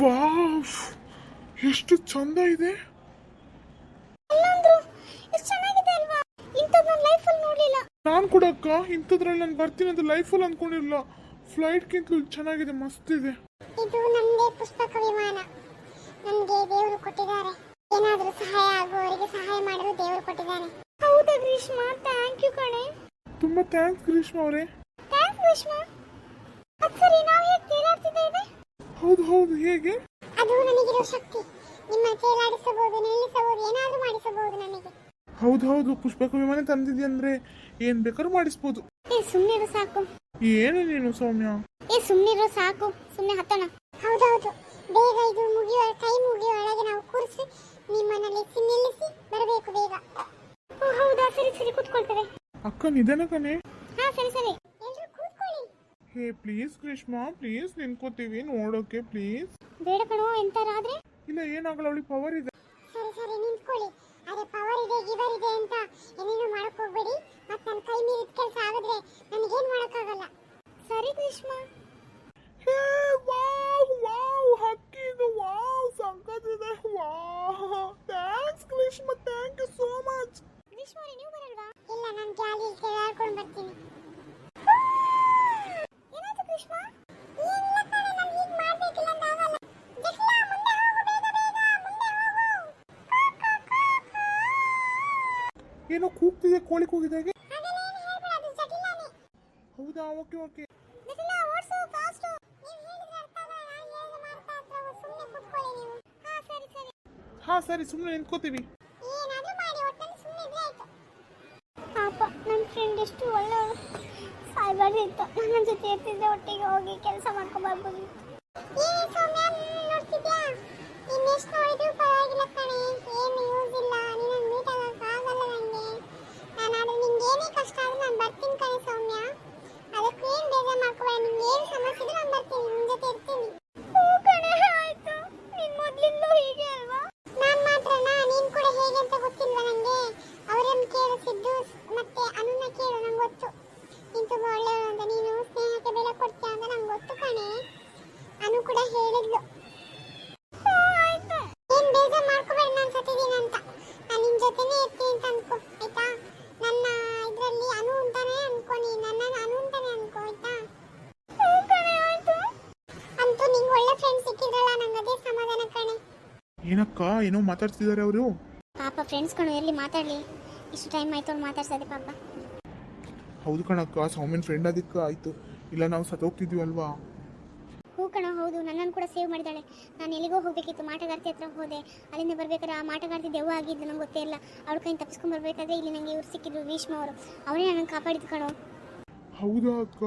Wow ಎಷ್ಟು ಚಂದ ಇದೆ. ನಾನು ಕೂಡ ಅಕ್ಕ ಇಂಥದ್ರಲ್ಲಿ ನಾನು ಬರ್ತೀನಿ ಅಂತ ಲೈಫಲ್ಲಿ ಫ್ಲೈಟ್ ಫ್ಲೈಟ್ಗಿಂತಲೂ ಚೆನ್ನಾಗಿದೆ ಮಸ್ತ್ ಇದೆ. ಇದು ನಮಗೆ ಪುಸ್ತಕ ವಿಮಾನ. ನಮಗೆ ದೇವರು ಕೊಟ್ಟಿದ್ದಾರೆ. ಏನಾದರೂ ಸಹಾಯ ಆಗುವವರಿಗೆ ಸಹಾಯ ಮಾಡಲು ದೇವರು ಕೊಟ್ಟಿದ್ದಾರೆ. ಹೌದಾ ಗ್ರೀಷ್ಮಾ? ಥ್ಯಾಂಕ್ ಯು ಕಣೆ. ತುಂಬಾ ಥ್ಯಾಂಕ್ಸ್ ಗ್ರೀಷ್ಮಾ ಅವರೇ. ಥ್ಯಾಂಕ್ಸ್ ಗ್ರೀಷ್ಮಾ ಅದು ಸರಿ ನಾವು ಹೇಗೆ ತೇಲಾಡ್ತಿದ್ದ ಇದೆ ಹೌದು ಹೌದು ಹೇಗೆ? ಅದು ನನಗಿರೋ ಶಕ್ತಿ. ನಿಮ್ಮ ತೇಲಾಡಿಸಬಹುದು ನಿಲ್ಲಿಸಬಹುದು ಏನಾದರೂ ಮಾಡಿಸಬಹುದು ನನಗೆ. ಹೌದು ಹೌದು ಪುಷ್ಪಕ ವಿಮಾನ ತಂದಿದ್ದೆ ಅಂದ್ರೆ ಏನ್ ಬೇಕಾದ್ರೂ ಮಾಡಿಸ್ಬೋದು. ಏ ಸುಮ್ಮನಿರು ಸಾಕು. ಏನು ನೀನು ಸೌಮ್ಯ? ಏ ಸುಮ್ಮನಿರು ಸಾಕು. ಸುಮ್ಮನೆ ಹತ್ತೋಣ. ಹೌದು ಬೇಗ ಇದು ಮುಗಿಯುವ ಕೈ ಮುಗಿಯುವ ಒಳಗೆ ನಾವು ಕೂರಿಸಿ ನಿಮ್ಮನ್ನ ಲೆಸಿ ನಿಲ್ಲಿಸಿ ಬರಬೇಕು ಬೇಗ. ಓ ಹೌದಾ? ಸರಿ ಸರಿ ಕೂತ್ಕೊಳ್ತೇವೆ. ಅಕ್ಕ ನಿಧಾನ ಕಣೆ. ಹಾ ಸರಿ ಸರಿ. ಹೇ ಪ್ಲೀಸ್ ಕೃಷ್ಣ ಪ್ಲೀಸ್ ನಿನ್ಕೋತೀವಿ ನೋಡೋಕೆ ಪ್ಲೀಸ್ ಬೇಡ ಕಣೋ ಎಂತಾರಾದ್ರೆ? ಇಲ್ಲ ಏನಾಗಲ್ಲ ಅವಳಿಗೆ ಪವರ್ ಇದೆ ಸರಿ ಸರಿ ನಿಂತ್ಕೊಳ್ಳಿ ಅದೇ ಪವರ್ ಇದೆ ಗಿವರ್ ಇದೆ ಅಂತ ಏನೇನು ಮಾಡಕ್ ಹೋಗ್ಬೇಡಿ ಮತ್ತೆ ನನ್ನ ಕೈ ಮೀರಿದ ಕೆಲಸ ಆಗಿದ್ರೆ ನನಗೇನು ಮಾಡೋಕ್ಕಾಗಲ್ಲ ಸರಿ ಗ್ರೀಷ್ಮಾ ಹೇ ವಾವ್ ವಾವ್ ಹಕ್ಕಿ ಇದು wow ಸಕ್ಕತ್ತಿದೆ wow thanks Grishma thank you so much Grishma ಅವರೇ ನೀವು ಬರಲ್ವಾ ಇಲ್ಲ ನಾನು ಗಾಳಿಯಲ್ಲಿ ಕೆಳಾಡ್ಕೊಂಡು ಬರ್ತೀನಿ ಏನಾಯ್ತು ಗ್ರೀಷ್ಮಾ ಇಲ್ಲ ಕಣೆ ನಾನು ಹೀಗೆ ಮಾಡ್ಬೇಕಿಲ್ಲ ಅಂತ ಆಗಲ್ಲ ಜಟ್ಲಾ ಮುಂದೆ ಹೋಗು ಬೇಗ ಬೇಗ ಮುಂದೆ ಹೋಗು ಏನೋ ಕೂಗ್ತಿದೆ, ಕೋಳಿ ಕೂಗಿದಾಗೆ. ಹೌದಾ, ಓಕೆ ಓಕೆ. ಹಾ, ಸರಿ ಸುಮ್ಮನೆ ನಿಂತ್ಕೋತೀವಿ. ಏನಾದ್ರೂ ಮಾಡಿ ಒಟ್ಟಲ್ಲಿ ಸುಮ್ಮನೆ ಇದ್ರೆ ಆಯ್ತು ಪಾಪ ನನ್ನ ಫ್ರೆಂಡ್ ಎಷ್ಟು ಒಳ್ಳೆ ಸಾಯ್ಬಾರ್ದಿತ್ತು ನನ್ನ ಜೊತೆ ಇರ್ತಿದ್ದೆ ಒಟ್ಟಿಗೆ ಹೋಗಿ ಕೆಲಸ ಮಾಡ್ಕೊಬರ್ಬೋದು ಗೊತ್ತು ಕಣೆ. ಅನು ಕೂಡ ಹೇಳಿದ್ಲು. ಏನ್ ಬೇಜಾರ್ ಮಾಡ್ಕೋಬೇಡ ನಾನು ಸತ್ತಿದ್ದೀನಿ ಅಂತ. ನಾನು ನಿನ್ ಜೊತೆನೇ ಇರ್ತೀನಿ ಅಂತ ಅನ್ಕೋ ಆಯ್ತಾ? ನನ್ನ ಇದ್ರಲ್ಲಿ ಅನು ಅಂತಾನೆ ಅನ್ಕೋ ನೀ ನನ್ನ ಅನು ಅಂತಾನೆ ಅನ್ಕೋ ಆಯ್ತಾ? ಅಂತೂ ನಿಂಗೆ ಒಳ್ಳೆ ಫ್ರೆಂಡ್ ಸಿಕ್ಕಿದ್ರಲ್ಲ ನಂಗೆ ಅದೇ ಸಮಾಧಾನ ಕಣೆ. ಏನಕ್ಕ ಏನೋ ಮಾತಾಡ್ತಿದ್ದಾರೆ ಅವರು? ಪಾಪ ಫ್ರೆಂಡ್ಸ್ ಕಣು ಎಲ್ಲಿ ಮಾತಾಡಲಿ? ಇಷ್ಟು ಟೈಮ್ ಆಯ್ತು ಅವ್ರು ಮಾತಾಡ್ಸದೆ ಪಾಪ. ಹೌದು ಕಣಕ್ಕ ಸೌಮ್ಯನ್ ಫ್ರೆಂಡ್ ಅದಕ್ಕೆ ಆಯ್ತು. ಇಲ್ಲ ನಾವು ಸತ್ತೋಗ್ತಿದ್ವಿ ಅಲ್ವಾ? ಹೂ ಕಣ ಹೌದು ನನ್ನನ್ನು ಕೂಡ ಸೇವ್ ಮಾಡಿದಾಳೆ ನಾನು ಎಲ್ಲಿಗೋ ಹೋಗಬೇಕಿತ್ತು ಮಾಟಗಾರ್ತಿ ಹತ್ರ ಹೋದೆ. ಅಲ್ಲಿಂದ ಬರ್ಬೇಕಾದ್ರೆ ಆ ಮಾಟಗಾರ್ತಿ ದೆವ್ವ ಆಗಿದ್ದು ನಂಗೆ ಗೊತ್ತೇ ಇಲ್ಲ. ಅವ್ರ ಕೈ ತಪ್ಸ್ಕೊಂಡು ಬರಬೇಕಾದ್ರೆ ಇಲ್ಲಿ ನನಗೆ ಇವ್ರು ಸಿಕ್ಕಿದ್ರು ಭೀಷ್ಮ ಅವರು. ಅವರೇ ನನ್ನನ್ನು ಕಾಪಾಡಿದ್ ಕಣೋ. ಹೌದಾ ಅಕ್ಕ?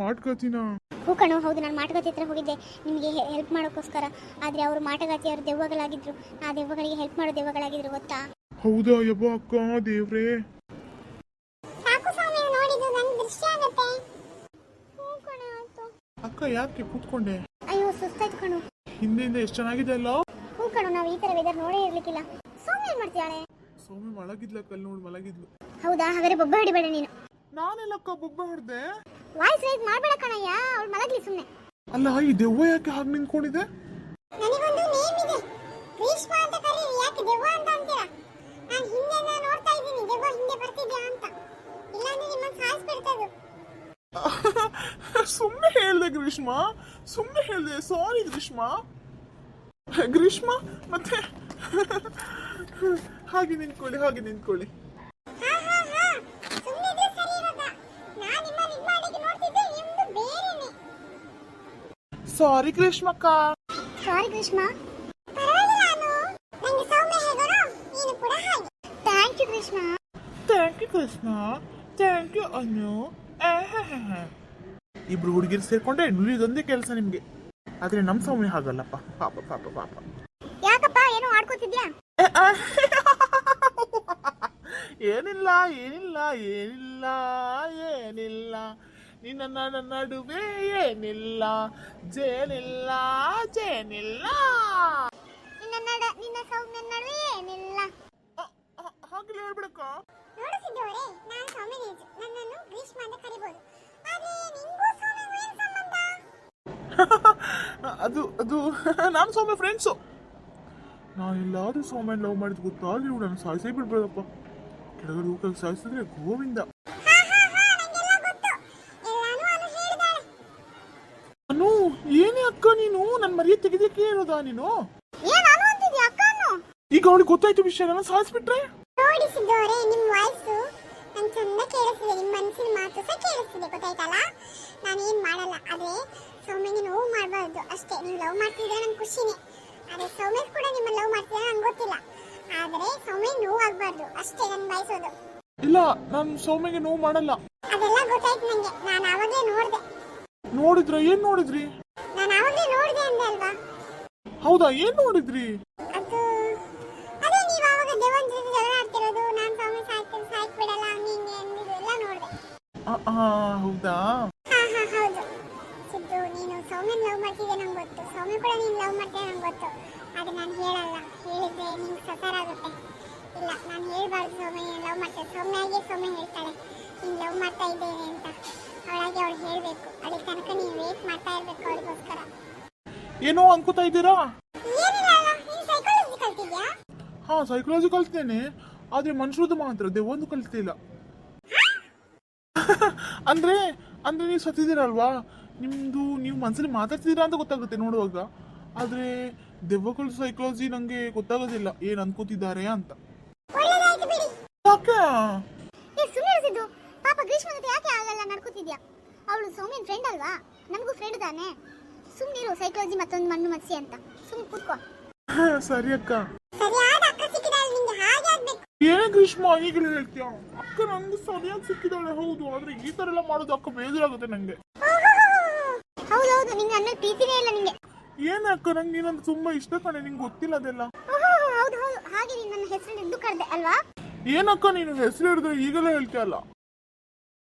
ಮಾಟಗಾತಿನ? ಹೂ ಕಣೋ ಹೌದು ನಾನು ಮಾಟಗಾತಿ ಹತ್ರ ಹೋಗಿದ್ದೆ. ನಿಮಗೆ ಹೆಲ್ಪ್ ಮಾಡೋಕ್ಕೋಸ್ಕರ. ಆದರೆ ಅವರು ಮಾಟಗಾತಿ ಅವರು ದೆವ್ವಗಳಾಗಿದ್ರು. ಆ ದೆವ್ವಗಳಿಗೆ ಹೆಲ್ಪ್ ಮಾಡೋ ದೆವ್ವಗಳಾಗಿದ್ರು ಗೊತ್ತಾ? ಹೌದಾ ಯಬ್ಬ ಅಕ್ಕ ದೇವ್ರೇ ಸಾಕು ಸ್ವಾಮಿ ನೋಡಿದ್ದು ನನ್ನ ದೃಶ್ಯ ಆಗತ್ತೆ ಹೂ ಕಣ ಆಯ್ತು ಅಕ್ಕ ಯಾಕೆ ಕೂತ್ಕೊಂಡೆ? ಅಯ್ಯೋ ಸುಸ್ತಾಯ್ತು ಕಣು. ಹಿಂದಿಂದ ಎಷ್ಟು ಚೆನ್ನಾಗಿದೆ ಅಲ್ಲ? ಹ್ಞೂ ಕಣು ನಾವು ಈ ತರ ವೆದರ್ ನೋಡೇ ಇರ್ಲಿಕ್ಕಿಲ್ಲ. ಸೌಮ್ಯ ಏನ್ ಮಾಡ್ತೀಯಾಳೆ ಸೌಮ್ಯ ಮಲಗಿದ್ಲ ಕಲ್ ನೋಡಿ ಮಲಗಿದ್ಲು. ಹೌದಾ? ಹಾಗಾದ್ರೆ ಬೊಬ್ಬ ಹಿಡಿಬೇಡ ನೀನು. ನಾನೆಲ್ಲಕ್ಕ ಬೊಬ್ಬ ಹೊಡೆದೆ? ವಾಯ್ಸ್ ರೈಸ್ ಮಾಡಬೇಡ ಕಣಯ್ಯ ಅವಳು ಮಲಗ್ಲಿ ಸುಮ್ಮನೆ ಅಲ್ಲ ಈ ದೆವ್ವ ಯಾಕೆ ಹಾಗೆ ನಿಂತ್ಕೊಂಡಿದೆ? ನನಗೊಂದು ನೇಮ್ ಇದೆ. ಗ್ರೀಷ್ಮ ಅಂತ ಕರೀರಿ ಯಾಕೆ ದೆವ್ವ ಅಂತ ಅಂತೀರಾ? ನಾನು ಹಿಂದೆ ನೋಡ್ತಾ ಇದ್ದೀನಿ ದೆವ್ವ ಹಿಂದೆ ಬರ್ತಿದ್ಯಾ ಅಂತ. ಇಲ್ಲಾಂದ್ರೆ ನಿಮ್ಮನ್ನ ಸಾಯಿಸ್ಬಿಡ್ತದು. ಸುಮ್ಮನೆ ಹೇಳ್ದೆ ಗ್ರೀಷ್ಮ ಸುಮ್ಮನೆ ಹೇಳಿದೆ ಸಾರಿ ಗ್ರೀಷ್ಮ. ಗ್ರೀಷ್ಮ ಮತ್ತೆ ಹಾಗೆ ನಿಂತ್ಕೊಳ್ಳಿ ಹಾಗೆ ನಿಂತ್ಕೊಳ್ಳಿ. ಸರಿ ಗ್ರೀಷ್ಮಕ್ಕ. Sorry Grishma. Anu. Thank you Grishma. Thank you Krishna thank you Anu ಆಹಾಹಾಹಾ. ಇಬ್ರು ಹುಡುಗಿರು ಸೇರ್ಕೊಂಡ್ರೆ ನುಲಿದೊಂದೇ ಕೆಲಸ ನಿಮ್ಗೆ. ಆದ್ರೆ ನಮ್ ಸೌಮ್ಯ ಹಾಗಲ್ಲಪ್ಪ. ಪಾಪ ಪಾಪ ಪಾಪ. ಯಾಕಪ್ಪ? ಏನು ಆಡ್ಕೋತಿದ್ಯಾ? ಏನಿಲ್ಲ ಏನಿಲ್ಲ ಏನಿಲ್ಲ ಏನಿಲ್ಲ. ನಿನ್ನ ನನ್ನ ನಡುವೆ ಏನಿಲ್ಲ ಜೇನಿಲ್ಲ ಜೇನಿಲ್ಲ. ನಿನ್ನ ನಡ ನಿನ್ನ ಸೌಮ್ಯ ನಡುವೆ ಏನಿಲ್ಲ. ಅ- ಅ- ಹಾಗೆಲ್ಲ ಹೇಳ್ಬಿಡಕ್ಕ ನೋಡುತ್ತಿದ್ದವರೇ ನಾನು ಸೌಮ್ಯ ನಿಜ ನನ್ನನ್ನು ಗ್ರೀಷ್ಮ ಅಂತ ಕರಿಬಹುದು ಆದ್ರೆ ನಿಂಗೂ ಸೌಮ್ಯಗೂ ಏನು ಸಂಬಂಧ? ಅದು ಅದು ನಾನು ಸೌಮ್ಯ ಫ್ರೆಂಡ್ಸು ನಾನು ಎಲ್ಲಾದ್ರೂ ಸೌಮ್ಯ ಲವ್ ಮಾಡಿದ್ ಗೊತ್ತಾಗ್ಲಿ ಇವ್ರು ನನ್ನ ಸಾಯಿಸೇ ಬಿಡ್ಬೇಡಪ್ಪ ಕೆಳಗಡೆ ಹೋಗಕ್ಕೆ ಸಾಯಿಸಿದ್ರೆ ಗೋವಿಂದ. ಗೊತ್ತು. ಅನು ಏನೇ ಅಕ್ಕ ನೀನು? ನನ್ನ ಮರ್ಯಾದೆ ತೆಗೆದಕ್ಕೆ ಇರೋದಾ ನೀನು? ಈಗ ಅವಳಿಗೆ ಗೊತ್ತಾಯ್ತು ವಿಷಯ ನನ್ನ ಸಾಯಿಸ್ಬಿಟ್ರೆ? ನೋಡಿ ನಿಮ್ಮ ನಿಮ್ ವಾಯ್ಸು ನಂಗೆ ಚಂದ ಕೇಳಿಸ್ತಿದೆ ನಿಮ್ಮ ಮನಸ್ಸಿನ ಮಾತು ಸಹ ಕೇಳಿಸ್ತಿದೆ ಗೊತ್ತಾಯ್ತಲ್ಲ? ನಾನು ಏನು ಮಾಡಲ್ಲ ಆದರೆ ಸೌಮ್ಯಗೆ ನೋವು ಮಾಡಬಾರ್ದು ಅಷ್ಟೇ. ನೀವು ಲವ್ ಮಾಡ್ತಿದ್ರೆ ನಂಗೆ ಖುಷಿನೇ. ಆದರೆ ಸೌಮ್ಯ ಕೂಡ ನಿಮ್ಮ ಲವ್ ಮಾಡ್ತಿದ್ರೆ ನಂಗೆ ಗೊತ್ತಿಲ್ಲ. ಆದ್ರೆ ಸೌಮ್ಯ ನೋವು ಆಗಬಾರ್ದು ಅಷ್ಟೇ ನಾನು ಬಯಸೋದು. ಇಲ್ಲ ನಾನು ಸೌಮ್ಯಗೆ ನೋವು ಮಾಡಲ್ಲ. ಅದೆಲ್ಲ ಗೊತ್ತಾಯ್ತು ನನಗೆ ನಾನು ಆವಾಗಲೇ ನೋಡಿದೆ. ನೋಡಿದ್ರ? ಏನು ನೋಡಿದ್ರಿ? ನಾನು ಆವಾಗಲೇ ನೋಡಿದೆ ಅಂದೆ ಅಲ್ವಾ? ಹೌದಾ? ಏನು ನೋಡಿದ್ರಿ? ಹೌದಾ? ಹಾ ಹಾ ಹೌದು. ಸಿದ್ದು ನೀನು ಸೌಮ್ಯನ ಲವ್ ಮಾಡ್ತಿದ್ದೆ ನಂಗೆ ಗೊತ್ತು. ಸೌಮ್ಯ ಕೂಡ ನೀನು ಲವ್ ನಂಗೆ ಗೊತ್ತು. ನಾನು ಹೇಳಲ್ಲ. ಹೇಳಿದ್ರೆ ನಿಂಗೆ ಸಸಾರಾಗುತ್ತೆ ಇಲ್ಲ ನಾನು ಹೇಳ್ಬಾರ್ದು ಸೌಮ್ಯ ನೀನು ಲವ್ ಸೌಮ್ಯಾಗೆ ಸೌಮ್ಯ ಹೇಳ್ತಾಳೆ. ನೀನು ಲವ್ ಮಾಡ್ತಾ ಇದ್ದೇನೆ ಅಂತ. ಅವಳಾಗೆ ಅವಳು ಹೇಳಬೇಕು. ಅಲ್ಲಿ ತನಕ ನೀನು ವೇಟ್ ಮಾಡ್ತಾ ಇರಬೇಕು ಅವಳಿಗೋಸ್ಕರ. ಏನೋ ಅನ್ಕೋತಾ ಇದ್ದೀರಾ? ಹಾ ಸೈಕಾಲಜಿ ಕಲ್ತೇನೆ ಆದ್ರೆ ಮನುಷ್ಯರದ್ದು ಮಾತ್ರ. ದೇವೊಂದು ಕಲ್ತಿಲ್ಲ ಅಂದ್ರೆ ಅಂದ್ರೆ ನೀವು ಸತ್ತಿದ್ದೀರಲ್ವಾ? ನಿಮ್ಮದು ನೀವು ಮನ್ಸಲ್ಲಿ ಮಾತಾಡ್ತಿದ್ದೀರಾ ಅಂತ ಗೊತ್ತಾಗುತ್ತೆ ನೋಡುವಾಗ. ಆದ್ರೆ ದೆವ್ವಗಳ ಸೈಕಾಲಜಿ ನನಗೆ ಗೊತ್ತಾಗೋದಿಲ್ಲ. ಏನ್ ಅನ್ಕೋತಿದ್ದಾರೆ ಅಂತ. ಯಾಕೆ? ಪಾಪ ಗ್ರೀಷ್ಮ ಜೊತೆ ಯಾಕೆ ಆಗಲ್ಲ ನಡ್ಕೋತಿದ್ಯಾ? ಅವಳು ಸೌಮ್ಯನ್ ಫ್ರೆಂಡ್ ಅಲ್ವಾ? ನಮಗೂ ಫ್ರೆಂಡ್ ತಾನೆ. ಸುಮ್ಮನಿರು ಸೈಕಾಲಜಿ ಮತ್ತೊಂದು ಮಣ್ಣು ಮತ್ಸಿ ಅಂತ. ಸುಮ್ಮನೆ ಕೂತ್ಕೋ. ಸರಿ ಅಕ್ಕ ಸರಿಯಾದ ಅಕ್ಕ ಸಿಕ್ಕಿದಾಳೆ ನಿಂಗೆ ಹಾಗೆ ಆಗ್ಬೇಕು ಏನೇ ಗ್ರೀಷ್ಮ ಈಗಲೇ ಹೇಳ್ತೀಯ? ಅಕ್ಕ ನಂಗೆ ಸರಿಯಾಗಿ ಸಿಕ್ಕಿದಾಳೆ ಹೌದು. ಆದ್ರೆ ಈ ತರ ಎಲ್ಲ ಮಾಡೋದು ಅಕ್ಕ ಬೇಜಾರಾಗುತ್ತೆ ನಂಗೆ. ಹೌದೌದು ನಿಂಗೆ ನನ್ನ ಪ್ರೀತಿನೇ ಇಲ್ಲ ನಿಂಗೆ. ಏನೇ ಅಕ್ಕ ನಂಗೆ ನೀನಂತ ತುಂಬಾ ಇಷ್ಟ ಕಣೆ ನಿಂಗೆ ಗೊತ್ತಿಲ್ಲ ಅದೆಲ್ಲ. ಹೌದು ಹೌದು. ಹಾಗೆ ನೀನು ನನ್ನ ಹೆಸರು ಎಂದು ಕರೆದೆ ಅಲ್ವಾ? ಏನಕ್ಕ ನೀನು ಹೆಸರು ಹಿಡಿದ್ರೆ ಈಗಲೇ ಹೇಳ್ತೀಯಲ್ಲ?